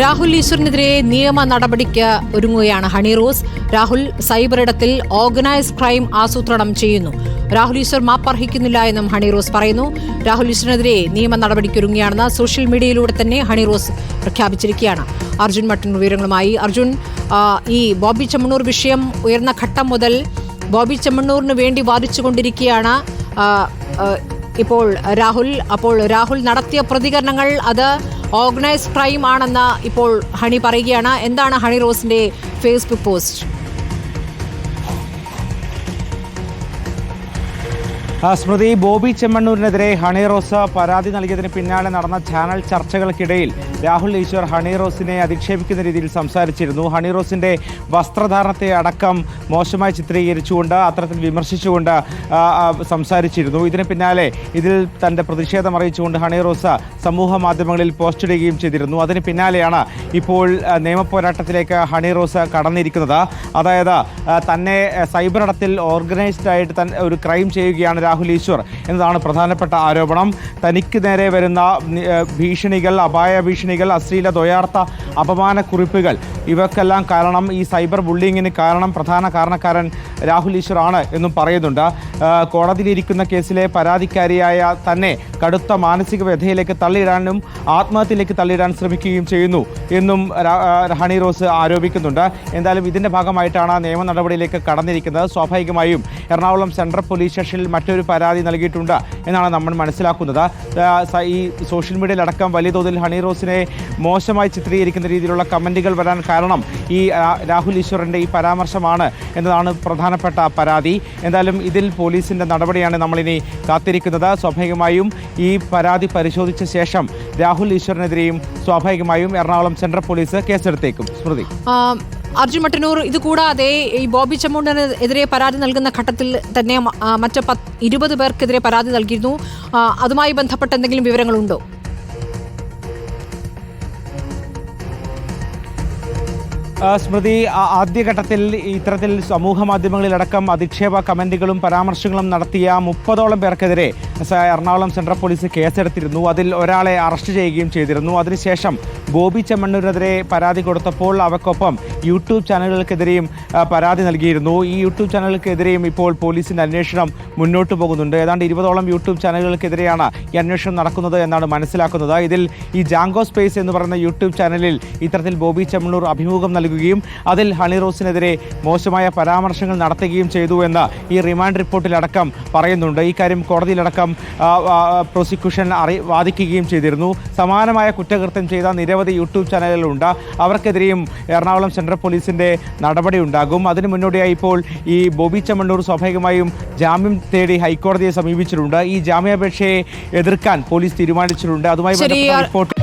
രാഹുൽ ഈശ്വറിനെതിരെ നിയമ നടപടിക്ക് ഒരുങ്ങുകയാണ് ഹണി റോസ്. രാഹുൽ സൈബർ ഇടത്തിൽ ഓർഗനൈസ്ഡ് ക്രൈം ആസൂത്രണം ചെയ്യുന്നു. രാഹുൽ ഈശ്വർ മാപ്പർഹിക്കുന്നില്ല എന്നും ഹണി റോസ് പറയുന്നു. രാഹുൽ ഈശ്വറിനെതിരെ നിയമ നടപടിക്കൊരുങ്ങുകയാണെന്ന് സോഷ്യൽ മീഡിയയിലൂടെ തന്നെ ഹണി റോസ് പ്രഖ്യാപിച്ചിരിക്കുകയാണ്. അർജുൻ മട്ടൻ വിവരങ്ങളുമായി. അർജുൻ ഈ ബോബി ചെമ്മണ്ണൂർ വിഷയം ഉയർന്ന ഘട്ടം മുതൽ ബോബി ചെമ്മണ്ണൂറിന് വേണ്ടി വാദിച്ചുകൊണ്ടിരിക്കുകയാണ് ഇപ്പോൾ രാഹുൽ അപ്പോൾ രാഹുൽ നടത്തിയ പ്രതികരണങ്ങൾ അത് ഓർഗനൈസ്ഡ് ക്രൈം ആണെന്ന് ഇപ്പോൾ ഹണി പറയുകയാണ്. എന്താണ് ഹണി റോസിന്റെ ഫേസ്ബുക്ക് പോസ്റ്റ് സ്മൃതി ബോബി ചെമ്മണ്ണൂരിനെതിരെ ഹണി റോസ് പരാതി നൽകിയതിന് പിന്നാലെ നടന്ന ചാനൽ ചർച്ചകൾക്കിടയിൽ രാഹുൽ ഈശ്വർ ഹണി റോസിനെ അധിക്ഷേപിക്കുന്ന രീതിയിൽ സംസാരിച്ചിരുന്നു. ഹണി റോസിന്റെ വസ്ത്രധാരണത്തെ അടക്കം മോശമായി ചിത്രീകരിച്ചുകൊണ്ട് അത്തരത്തിൽ വിമർശിച്ചുകൊണ്ട് സംസാരിച്ചിരുന്നു. ഇതിന് പിന്നാലെ ഇതിൽ തന്റെ പ്രതിഷേധം അറിയിച്ചുകൊണ്ട് ഹണി റോസ് സമൂഹ മാധ്യമങ്ങളിൽ പോസ്റ്റ് ഇടുകയും ചെയ്തിരുന്നു. അതിന് പിന്നാലെയാണ് ഇപ്പോൾ നിയമപോരാട്ടത്തിലേക്ക് ഹണി റോസ് കടന്നിരിക്കുന്നത്. അതായത് തന്നെ സൈബർ അടത്തിൽ ഓർഗനൈസ്ഡ് ആയിട്ട് ഒരു ക്രൈം ചെയ്യുകയാണ് രാഹുൽ ഈശ്വർ എന്നതാണ് പ്രധാനപ്പെട്ട ആരോപണം. തനിക്ക് നേരെ വരുന്ന ഭീഷണികൾ അപായ ഭീഷണികൾ അശ്ലീല ദ്വയാർത്ഥ അപമാന കുറിപ്പുകൾ ഇവക്കെല്ലാം കാരണം ഈ സൈബർ ബുള്ളിങ്ങിന് കാരണം പ്രധാന കാരണക്കാരൻ രാഹുൽ ഈശ്വർ ആണ് എന്നും പറയുന്നുണ്ട്. കോടതിയിലിരിക്കുന്ന കേസിലെ പരാതിക്കാരിയായ തന്നെ കടുത്ത മാനസിക വ്യഥയിലേക്ക് തള്ളിയിടാനും ആത്മഹത്യയിലേക്ക് തള്ളിയിടാൻ ശ്രമിക്കുകയും ചെയ്യുന്നു എന്നും ഹണി റോസ് ആരോപിക്കുന്നുണ്ട്. എന്തായാലും ഇതിന്റെ ഭാഗമായിട്ടാണ് നിയമ നടപടിയിലേക്ക് കടന്നിരിക്കുന്നത്. സ്വാഭാവികമായും എറണാകുളം സെൻട്രൽ പോലീസ് സ്റ്റേഷനിൽ മറ്റൊരു പരാതി നൽകിയിട്ടുണ്ട് എന്നാണ് നമ്മൾ മനസ്സിലാക്കുന്നത്. ഈ സോഷ്യൽ മീഡിയയിലടക്കം വലിയ തോതിൽ ഹണി റോസിനെ മോശമായി ചിത്രീകരിക്കുന്ന രീതിയിലുള്ള കമന്റുകൾ വരാൻ കാരണം ഈ രാഹുൽ ഈശ്വറിന്റെ ഈ പരാമർശമാണ് എന്നതാണ് പ്രധാനപ്പെട്ട പരാതി. എന്തായാലും ഇതിൽ പോലീസിന്റെ നടപടിയാണ് നമ്മളിനി കാത്തിരിക്കുന്നത്. സ്വാഭാവികമായും ഈ പരാതി പരിശോധിച്ച ശേഷം രാഹുൽ ഈശ്വറിനെതിരെയും സ്വാഭാവികമായും എറണാകുളം സെൻട്രൽ പോലീസ് കേസെടുത്തേക്കും. സ്മൃതി. അർജുൻ മട്ടന്നൂർ ഇതുകൂടാതെ ഈ ബോബി ചെമ്മണ്ണൂരിന് പരാതി നൽകുന്ന ഘട്ടത്തിൽ തന്നെ മറ്റ് പത്ത് ഇരുപത് പേർക്കെതിരെ പരാതി നൽകിയിരുന്നു. അതുമായി ബന്ധപ്പെട്ട എന്തെങ്കിലും വിവരങ്ങളുണ്ടോ? സ്മൃതി ആദ്യഘട്ടത്തിൽ ഇത്തരത്തിൽ സമൂഹ മാധ്യമങ്ങളിലടക്കം അധിക്ഷേപ കമന്റുകളും പരാമർശങ്ങളും നടത്തിയ മുപ്പതോളം പേർക്കെതിരെ എറണാകുളം സെൻട്രൽ പോലീസ് കേസെടുത്തിരുന്നു. അതിൽ ഒരാളെ അറസ്റ്റ് ചെയ്യുകയും ചെയ്തിരുന്നു. അതിനുശേഷം ബോബി ചെമ്മണ്ണൂരിനെതിരെ പരാതി കൊടുത്തപ്പോൾ അവക്കൊപ്പം യൂട്യൂബ് ചാനലുകൾക്കെതിരെയും പരാതി നൽകിയിരുന്നു. ഈ യൂട്യൂബ് ചാനലുകൾക്കെതിരെയും ഇപ്പോൾ പോലീസിന്റെ അന്വേഷണം മുന്നോട്ട് പോകുന്നുണ്ട്. ഏതാണ്ട് ഇരുപതോളം യൂട്യൂബ് ചാനലുകൾക്കെതിരെയാണ് ഈ അന്വേഷണം നടക്കുന്നത് എന്നാണ് മനസ്സിലാക്കുന്നത്. ഇതിൽ ഈ ജാങ്കോ സ്പേസ് എന്ന് പറയുന്ന യൂട്യൂബ് ചാനലിൽ ഇത്തരത്തിൽ ബോബി ചെമ്മണ്ണൂർ അഭിമുഖം നൽകുകയും അതിൽ ഹണി റോസിനെതിരെ മോശമായ പരാമർശങ്ങൾ നടത്തുകയും ചെയ്തു എന്ന് ഈ റിമാൻഡ് റിപ്പോർട്ടിലടക്കം പറയുന്നുണ്ട്. ഈ കാര്യം കോടതിയിലടക്കം പ്രോസിക്യൂഷൻ അറി വാദിക്കുകയും ചെയ്തിരുന്നു. സമാനമായ കുറ്റകൃത്യം ചെയ്ത നിരവധി യൂട്യൂബ് ചാനലുകളുണ്ട്. അവർക്കെതിരെയും എറണാകുളം സെൻട്രൽ പോലീസിന്റെ നടപടി ഉണ്ടാകും. അതിന് മുന്നോടിയായി ഇപ്പോൾ ഈ ബോബി ചെമ്മണ്ണൂർ സ്വാഭാവികമായും ജാമ്യം തേടി ഹൈക്കോടതിയെ സമീപിച്ചിട്ടുണ്ട്. ഈ ജാമ്യാപേക്ഷയെ എതിർക്കാൻ പോലീസ് തീരുമാനിച്ചിട്ടുണ്ട്. അതുമായി ബന്ധപ്പെട്ട റിപ്പോർട്ട്